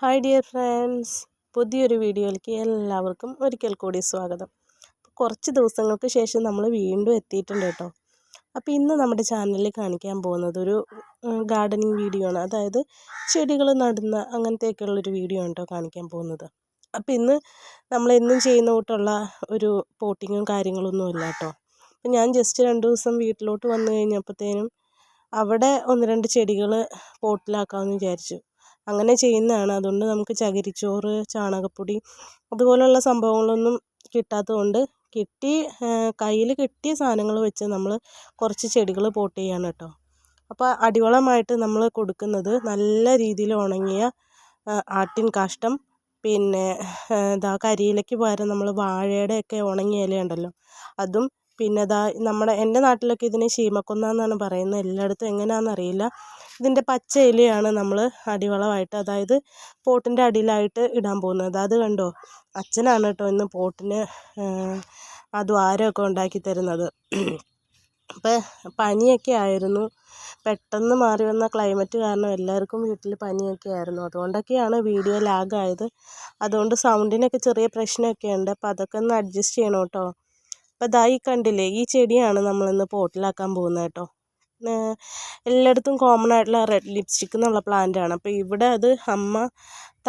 Hi dear friends പുതിയൊരു വീഡിയോയിലേക്ക് എല്ലാവർക്കും ഒരിക്കൽ കൂടി സ്വാഗതം. കുറച്ച് ദിവസങ്ങൾക്ക് ശേഷം നമ്മൾ വീണ്ടും എത്തിയിട്ടുണ്ട് കേട്ടോ. അപ്പോൾ ഇന്ന് നമ്മുടെ ചാനലിൽ കാണിക്കാൻ പോകുന്നത് ഒരു ഗാർഡനിങ് വീഡിയോ ആണ്. അതായത് ചെടികൾ നടുന്ന അങ്ങനത്തെയൊക്കെയുള്ളൊരു വീഡിയോ ആണ് കേട്ടോ കാണിക്കാൻ പോകുന്നത്. അപ്പോൾ ഇന്ന് നമ്മൾ എന്നും ചെയ്യുന്ന കൂട്ടുള്ള ഒരു പോട്ടിങ്ങും കാര്യങ്ങളൊന്നും ഇല്ല കേട്ടോ. അപ്പോൾ ഞാൻ ജസ്റ്റ് രണ്ട് ദിവസം വീട്ടിലോട്ട് വന്നു കഴിഞ്ഞപ്പോഴത്തേനും അവിടെ ഒന്ന് രണ്ട് ചെടികൾ പോട്ടിലാക്കാമെന്ന് വിചാരിച്ചു. അങ്ങനെ ചെയ്യുന്നതാണ്. അതുകൊണ്ട് നമുക്ക് ചകിരിച്ചോറ് ചാണകപ്പൊടി അതുപോലെയുള്ള സംഭവങ്ങളൊന്നും കിട്ടാത്തതുകൊണ്ട് കിട്ടി കയ്യിൽ കിട്ടിയ സാധനങ്ങൾ വെച്ച് നമ്മൾ കുറച്ച് ചെടികൾ പോട്ട് ചെയ്യാണ് കേട്ടോ. അപ്പോൾ അടിവളമായിട്ട് നമ്മൾ കൊടുക്കുന്നത് നല്ല രീതിയിൽ ഉണങ്ങിയ ആട്ടിൻ കാഷ്ടം പിന്നെ ഇതാ കരിയിലയ്ക്ക് പകരം നമ്മൾ വാഴയുടെയൊക്കെ ഉണങ്ങിയ ഇലയുണ്ടല്ലോ അതും പിന്നെ ഇതാ നമ്മുടെ എന്റെ നാട്ടിലൊക്കെ ഇതിനെ ശീമക്കൊന്ന എന്നാണ് പറയുന്നത്. എല്ലായിടത്തും എങ്ങനെയാണെന്ന് അറിയില്ല ഇതിന്റെ പച്ച ഇലയാണ് നമ്മൾ അടിവളമായിട്ട് അതായത് പോട്ടിന്റെ അടിയിലായിട്ട് ഇടാൻ പോകുന്നത്. അത് കണ്ടോ? അച്ഛനാണ് കേട്ടോ ഇന്ന് പോട്ടിന് ആ ദ്വാരമൊക്കെ ഉണ്ടാക്കി തരുന്നത്. അപ്പോൾ പനിയൊക്കെ ആയിരുന്നു. പെട്ടെന്ന് മാറി വന്ന ക്ലൈമറ്റ് കാരണം എല്ലാവർക്കും വീട്ടിൽ പനിയൊക്കെ ആയിരുന്നു. അതുകൊണ്ടൊക്കെയാണ് വീഡിയോ ലാഗായത്. അതുകൊണ്ട് സൗണ്ടിനൊക്കെ ചെറിയ പ്രശ്നമൊക്കെ ഉണ്ട്. അപ്പോൾ അതൊക്കെ ഒന്ന് അഡ്ജസ്റ്റ് ചെയ്യണം കേട്ടോ. അപ്പോൾ ഈ കണ്ടില്ലേ ഈ ചെടിയാണ് നമ്മളിന്ന് പോട്ടിലാക്കാൻ പോകുന്നത് കേട്ടോ. എല്ലായിടത്തും കോമൺ ആയിട്ടുള്ള റെഡ് ലിപ്സ്റ്റിക്ക് എന്നുള്ള പ്ലാന്റ് ആണ്. അപ്പോൾ ഇവിടെ അത് അമ്മ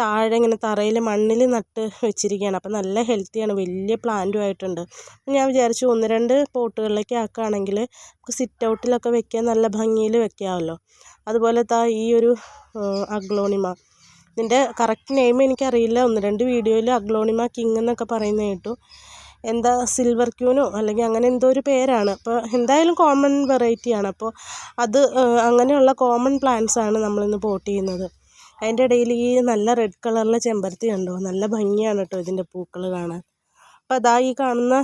താഴെ ഇങ്ങനെ തറയിൽ മണ്ണിൽ നട്ട് വെച്ചിരിക്കുകയാണ്. അപ്പോൾ നല്ല ഹെൽത്തിയാണ് വലിയ പ്ലാന്റും ആയിട്ടുണ്ട്. ഞാൻ വിചാരിച്ചു ഒന്ന് രണ്ട് പോട്ടുകളിലേക്ക് ആക്കുകയാണെങ്കിൽ നമുക്ക് സിറ്റ് ഔട്ടിലൊക്കെ വെക്കാൻ നല്ല ഭംഗിയിൽ വെക്കാമല്ലോ. അതുപോലെ താ ഈ ഒരു അഗ്ലോണിമ ഇതിന്റെ കറക്റ്റ് നെയിം എനിക്കറിയില്ല. ഒന്ന് രണ്ട് വീഡിയോയിൽ അഗ്ലോണിമ കിങ് എന്നൊക്കെ പറയുന്നത് കേട്ടു. എന്താ സിൽവർ ക്യൂനോ അല്ലെങ്കിൽ അങ്ങനെ എന്തോ ഒരു പേരാണ്. അപ്പോൾ എന്തായാലും കോമൺ വെറൈറ്റിയാണ് അപ്പോൾ അത് അങ്ങനെയുള്ള കോമൺ പ്ലാന്റ്സ് ആണ് നമ്മളിന്ന് പോട്ട് ചെയ്യുന്നത്. അതിന്റെ ഇടയിൽ ഈ നല്ല റെഡ് കളറിലെ ചെമ്പരത്തി കണ്ടോ? നല്ല ഭംഗിയാണ് കേട്ടോ ഇതിന്റെ പൂക്കൾ കാണാൻ. അപ്പോൾ അതാ ഈ കാണുന്ന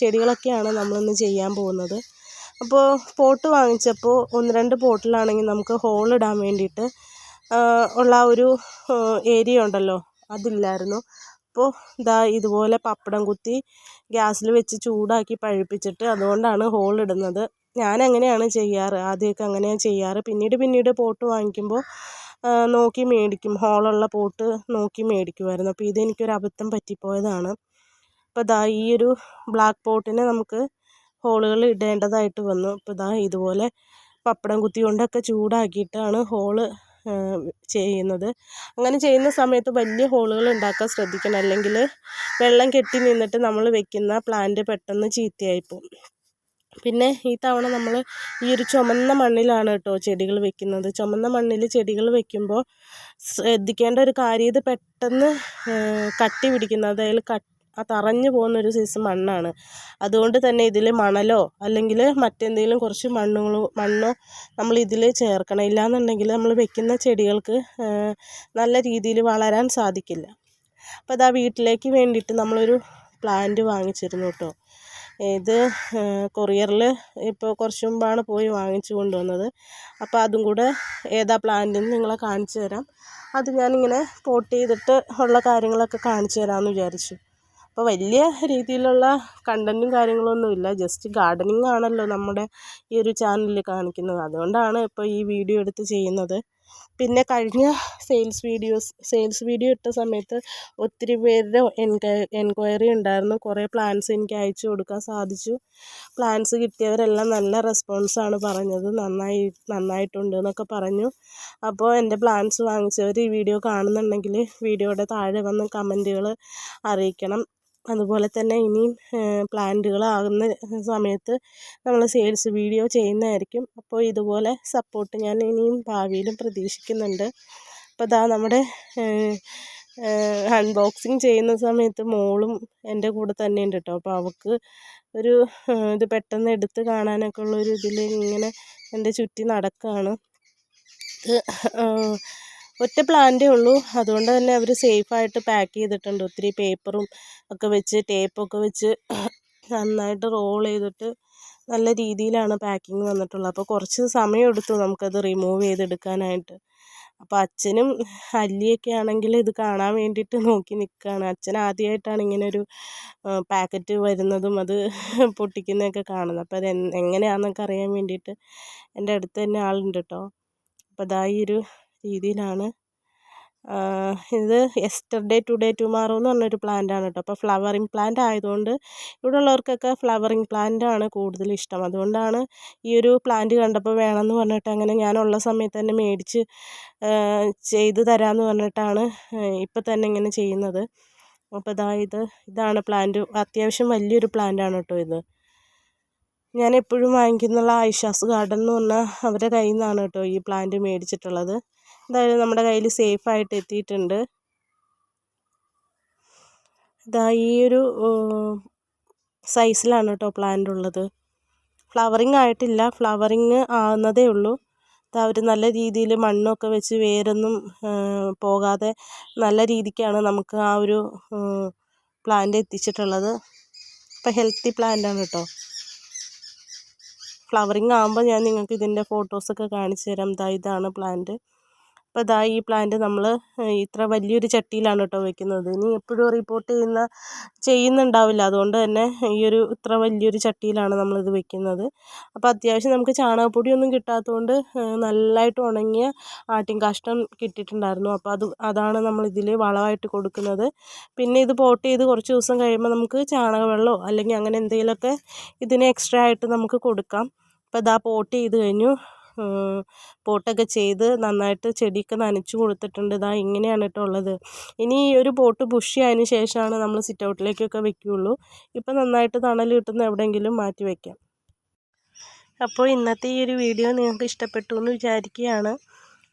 ചെടികളൊക്കെയാണ് നമ്മളിന്ന് ചെയ്യാൻ പോകുന്നത്. അപ്പോൾ പോട്ട് വാങ്ങിച്ചപ്പോൾ ഒന്ന് രണ്ട് പോട്ടിലാണെങ്കിൽ നമുക്ക് ഹോൾ ഇടാൻ വേണ്ടിയിട്ട് ഉള്ള ഒരു ഏരിയ ഉണ്ടല്ലോ അതില്ലായിരുന്നു. അപ്പോൾ ഇതാ ഇതുപോലെ പപ്പടം കുത്തി ഗ്യാസിൽ വെച്ച് ചൂടാക്കി പഴുപ്പിച്ചിട്ട് അതുകൊണ്ടാണ് ഹോൾ ഇടുന്നത്. ഞാൻ അങ്ങനെയാണ് ചെയ്യാറ്? ആദ്യമൊക്കെ അങ്ങനെയാണ് ചെയ്യാറ്. പിന്നീട് പിന്നീട് പോട്ട് വാങ്ങിക്കുമ്പോൾ നോക്കി മേടിക്കും. ഹോളുള്ള പോട്ട് നോക്കി മേടിക്കുമായിരുന്നു അപ്പോൾ ഇതെനിക്കൊരു അബദ്ധം പറ്റിപ്പോയതാണ്. അപ്പോൾ ദാ ഈ ഒരു ബ്ലാക്ക് പോട്ടിന് നമുക്ക് ഹോളുകൾ ഇടേണ്ടതായിട്ട് വന്നു. അപ്പോൾ ദാ ഇതുപോലെ പപ്പടം കുത്തി കൊണ്ടൊക്കെ ചൂടാക്കിയിട്ടാണ് ഹോൾ ചെയ്യുന്നത്. അങ്ങനെ ചെയ്യുന്ന സമയത്ത് വലിയ ഹോളുകൾ ഉണ്ടാക്കാൻ ശ്രദ്ധിക്കണം. അല്ലെങ്കിൽ വെള്ളം കെട്ടി നിന്നിട്ട് നമ്മൾ വെക്കുന്ന പ്ലാന്റ് പെട്ടെന്ന് ചീത്തയായിപ്പോവും. പിന്നെ ഈ തവണ നമ്മൾ ഈ ഒരു ചുമന്ന മണ്ണിലാണ് കേട്ടോ ചെടികൾ വെക്കുന്നത്. ചുമന്ന മണ്ണിൽ ചെടികൾ വെക്കുമ്പോൾ ശ്രദ്ധിക്കേണ്ട ഒരു കാര്യം ഇത് പെട്ടെന്ന് കട്ടി പിടിക്കുന്നത്. അതായത് കട്ടി ആ തറഞ്ഞു പോകുന്ന ഒരു സൈസ് മണ്ണാണ്. അതുകൊണ്ട് തന്നെ ഇതിൽ മണലോ അല്ലെങ്കിൽ മറ്റെന്തെങ്കിലും കുറച്ച് മണ്ണുകളോ മണ്ണോ നമ്മൾ ഇതിൽ ചേർക്കണം. ഇല്ലാന്നുണ്ടെങ്കിൽ നമ്മൾ വെക്കുന്ന ചെടികൾക്ക് നല്ല രീതിയിൽ വളരാൻ സാധിക്കില്ല. അപ്പോൾ അതാ വീട്ടിലേക്ക് വേണ്ടിയിട്ട് നമ്മളൊരു പ്ലാന്റ് വാങ്ങിച്ചിരുന്നു കേട്ടോ ഇത് കൊറിയറിൽ ഇപ്പോൾ കുറച്ച് മുമ്പാണ് പോയി വാങ്ങിച്ചു കൊണ്ടുവന്നത്. അപ്പോൾ അതും കൂടെ ഏതാ പ്ലാന്റ് എന്ന് നിങ്ങളെ കാണിച്ചു തരാം. അത് ഞാനിങ്ങനെ പോട്ട് ചെയ്തിട്ട് ഉള്ള കാര്യങ്ങളൊക്കെ കാണിച്ചു തരാമെന്ന് വിചാരിച്ചു. അപ്പോൾ വലിയ രീതിയിലുള്ള കണ്ടന്റും കാര്യങ്ങളൊന്നുമില്ല ജസ്റ്റ് ഗാർഡനിങ് ആണല്ലോ നമ്മുടെ ഈ ഒരു ചാനലിൽ കാണിക്കുന്നത്. അതുകൊണ്ടാണ് ഇപ്പോൾ ഈ വീഡിയോ എടുത്ത് ചെയ്യുന്നത്. പിന്നെ കഴിഞ്ഞ സെയിൽസ് വീഡിയോസ് സെയിൽസ് വീഡിയോ ഇട്ട സമയത്ത് ഒത്തിരി പേരുടെ എൻക്വയറി ഉണ്ടായിരുന്നു. കുറേ പ്ലാൻസ് എനിക്ക് അയച്ചു കൊടുക്കാൻ സാധിച്ചു. പ്ലാൻസ് കിട്ടിയവരെല്ലാം നല്ല റെസ്പോൺസാണ് പറഞ്ഞത്. നന്നായി നന്നായിട്ടുണ്ട് എന്നൊക്കെ പറഞ്ഞു. അപ്പോൾ എന്റെ പ്ലാൻസ് വാങ്ങിച്ചവർ ഈ വീഡിയോ കാണുന്നുണ്ടെങ്കിൽ വീഡിയോയുടെ താഴെ വന്ന് കമന്റുകൾ അറിയിക്കണം. അതുപോലെ തന്നെ ഇനിയും പ്ലാന്റുകളാകുന്ന സമയത്ത് നമ്മൾ സെയിൽസ് വീഡിയോ ചെയ്യുന്നതായിരിക്കും. അപ്പോൾ ഇതുപോലെ സപ്പോർട്ട് ഞാൻ ഇനിയും ഭാവിയിലും പ്രതീക്ഷിക്കുന്നുണ്ട്. അപ്പോൾ ഇതാ നമ്മുടെ അൺബോക്സിങ് ചെയ്യുന്ന സമയത്ത് മോളും എന്റെ കൂടെ തന്നെ ഉണ്ട് കേട്ടോ. അപ്പോൾ അവൾക്ക് ഒരു ഇത് പെട്ടെന്ന് എടുത്ത് കാണാനൊക്കെ ഉള്ളൊരു ഇതിൽ ഇങ്ങനെ എന്റെ ചുറ്റി നടക്കുകയാണ് ഇത് ഒറ്റ പ്ലാന്റേ ഉള്ളൂ. അതുകൊണ്ട് തന്നെ അവർ സേഫായിട്ട് പാക്ക് ചെയ്തിട്ടുണ്ട്. ഒത്തിരി പേപ്പറും ഒക്കെ വെച്ച് ടേപ്പൊക്കെ വെച്ച് നന്നായിട്ട് റോൾ ചെയ്തിട്ട് നല്ല രീതിയിലാണ് പാക്കിങ് വന്നിട്ടുള്ളത്. അപ്പോൾ കുറച്ച് സമയം എടുത്തു നമുക്കത് റിമൂവ് ചെയ്തെടുക്കാനായിട്ട്. അപ്പോൾ അച്ഛനും അല്ലിയൊക്കെ ആണെങ്കിൽ ഇത് കാണാൻ വേണ്ടിയിട്ട് നോക്കി നിൽക്കുകയാണ് അച്ഛൻ ആദ്യമായിട്ടാണ് ഇങ്ങനെ ഒരു പാക്കറ്റ് വരുന്നതും അത് പൊട്ടിക്കുന്നതൊക്കെ കാണുന്നത്. അപ്പോൾ അത് എങ്ങനെയാണെന്നൊക്കെ അറിയാൻ വേണ്ടിയിട്ട് എന്റെ അടുത്ത് തന്നെ ആളുണ്ട് കേട്ടോ അപ്പോൾ അതാ ഈ ഒരു രീതിയിലാണ്. ഇത് എസ്റ്റർഡേ ടുഡേ ടുമാറോ എന്ന് പറഞ്ഞൊരു പ്ലാന്റാണ് കേട്ടോ അപ്പോൾ ഫ്ലവറിങ് പ്ലാന്റ് ആയതുകൊണ്ട് ഇവിടെ ഉള്ളവർക്കൊക്കെ ഫ്ലവറിങ് ആണ് കൂടുതൽ ഇഷ്ടം. അതുകൊണ്ടാണ് ഈ ഒരു പ്ലാന്റ് കണ്ടപ്പോൾ വേണമെന്ന് പറഞ്ഞിട്ട് അങ്ങനെ ഞാനുള്ള സമയത്ത് തന്നെ മേടിച്ച് ചെയ്ത് തരാമെന്ന് പറഞ്ഞിട്ടാണ് ഇപ്പോൾ തന്നെ ഇങ്ങനെ ചെയ്യുന്നത്. അപ്പോൾ ഇതാ ഇത് ഇതാണ് പ്ലാന്റ് അത്യാവശ്യം വലിയൊരു പ്ലാന്റാണ് കേട്ടോ ഇത്. ഞാൻ എപ്പോഴും വാങ്ങിക്കുന്നുള്ള ഐഷാസ് ഗാർഡൻ എന്ന് പറഞ്ഞാൽ അവരുടെ കയ്യിൽ നിന്നാണ് കേട്ടോ ഈ പ്ലാന്റ് മേടിച്ചിട്ടുള്ളത്. എന്തായാലും നമ്മുടെ കയ്യിൽ സേഫായിട്ട് എത്തിയിട്ടുണ്ട്. ഇതാ ഈ ഒരു സൈസിലാണ് കേട്ടോ പ്ലാന്റ് ഉള്ളത്. ഫ്ലവറിങ് ആയിട്ടില്ല. ഫ്ലവറിങ് ആവുന്നതേ ഉള്ളൂ. അവർ നല്ല രീതിയിൽ മണ്ണൊക്കെ വെച്ച് വേരൊന്നും പോകാതെ നല്ല രീതിക്കാണ് നമുക്ക് ആ ഒരു പ്ലാന്റ് എത്തിച്ചിട്ടുള്ളത്. ഇപ്പം ഹെൽത്തി പ്ലാന്റ് ആണ് കേട്ടോ. ഫ്ലവറിങ് ആകുമ്പോൾ ഞാൻ നിങ്ങൾക്ക് ഇതിന്റെ ഫോട്ടോസൊക്കെ കാണിച്ചു തരാം. ദാ ഇതാണ് പ്ലാന്റ്. അപ്പോൾ ഇതാ ഈ പ്ലാന്റ് നമ്മൾ ഇത്ര വലിയൊരു ചട്ടിയിലാണ് കേട്ടോ വെക്കുന്നത്. ഇനി എപ്പോഴും റിപ്പോർട്ട് ചെയ്യുന്ന ചെയ്യുന്നുണ്ടാവില്ല. അതുകൊണ്ട് തന്നെ ഈ ഒരു ഇത്ര വലിയൊരു ചട്ടിയിലാണ് നമ്മളിത് വെക്കുന്നത്. അപ്പോൾ അത്യാവശ്യം നമുക്ക് ചാണകപ്പൊടിയൊന്നും കിട്ടാത്തതുകൊണ്ട് നല്ലതായിട്ട് ഉണങ്ങിയ ആട്ടിൻ കാഷ്ടം കിട്ടിയിട്ടുണ്ടായിരുന്നു. അപ്പോൾ അത് അതാണ് നമ്മളിതിൽ വളമായിട്ട് കൊടുക്കുന്നത്. പിന്നെ ഇത് പോട്ട് ചെയ്ത് കുറച്ച് ദിവസം കഴിയുമ്പോൾ നമുക്ക് ചാണകവെള്ളമോ അല്ലെങ്കിൽ അങ്ങനെ എന്തെങ്കിലുമൊക്കെ ഇതിന് എക്സ്ട്രാ ആയിട്ട് നമുക്ക് കൊടുക്കാം. അപ്പോൾ ഇതാ പോട്ട് ചെയ്ത് കഴിഞ്ഞു. പോട്ടൊക്കെ ചെയ്ത് നന്നായിട്ട് ചെടിയൊക്കെ നനച്ച് കൊടുത്തിട്ടുണ്ട്. ഇതാ ഇങ്ങനെയാണ് കേട്ടോ ഉള്ളത്. ഇനി ഈ ഒരു പോട്ട് പുഷ് ആയതിന് ശേഷമാണ് നമ്മൾ സിറ്റ് ഔട്ടിലേക്കൊക്കെ വെക്കുകയുള്ളൂ ഇപ്പം നന്നായിട്ട് തണൽ കിട്ടുന്ന എവിടെയെങ്കിലും മാറ്റി വയ്ക്കാം അപ്പോൾ ഇന്നത്തെ ഈ ഒരു വീഡിയോ നിങ്ങൾക്ക് ഇഷ്ടപ്പെട്ടു എന്ന് വിചാരിക്കുകയാണ്.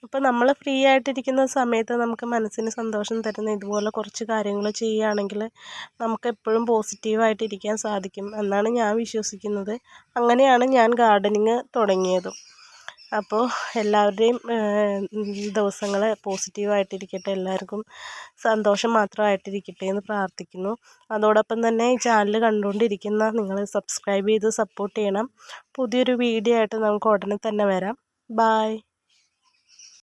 അപ്പോൾ നമ്മൾ ഫ്രീ ആയിട്ടിരിക്കുന്ന സമയത്ത് നമുക്ക് മനസ്സിന് സന്തോഷം തരുന്ന ഇതുപോലെ കുറച്ച് കാര്യങ്ങൾ ചെയ്യുകയാണെങ്കിൽ നമുക്ക് എപ്പോഴും പോസിറ്റീവായിട്ട് ഇരിക്കാൻ സാധിക്കും എന്നാണ് ഞാൻ വിശ്വസിക്കുന്നത്. അങ്ങനെയാണ് ഞാൻ ഗാർഡനിങ് തുടങ്ങിയതും. അപ്പോൾ എല്ലാവരുടെയും ദിവസങ്ങൾ പോസിറ്റീവായിട്ടിരിക്കട്ടെ എല്ലാവർക്കും സന്തോഷം മാത്രമായിട്ടിരിക്കട്ടെ എന്ന് പ്രാർത്ഥിക്കുന്നു. അതോടൊപ്പം തന്നെ ഈ ചാനൽ കണ്ടുകൊണ്ടിരിക്കുന്ന നിങ്ങൾ സബ്സ്ക്രൈബ് ചെയ്ത് സപ്പോർട്ട് ചെയ്യണം. പുതിയൊരു വീഡിയോ ആയിട്ട് നമുക്ക് ഉടനെ തന്നെ വരാം. ബായ്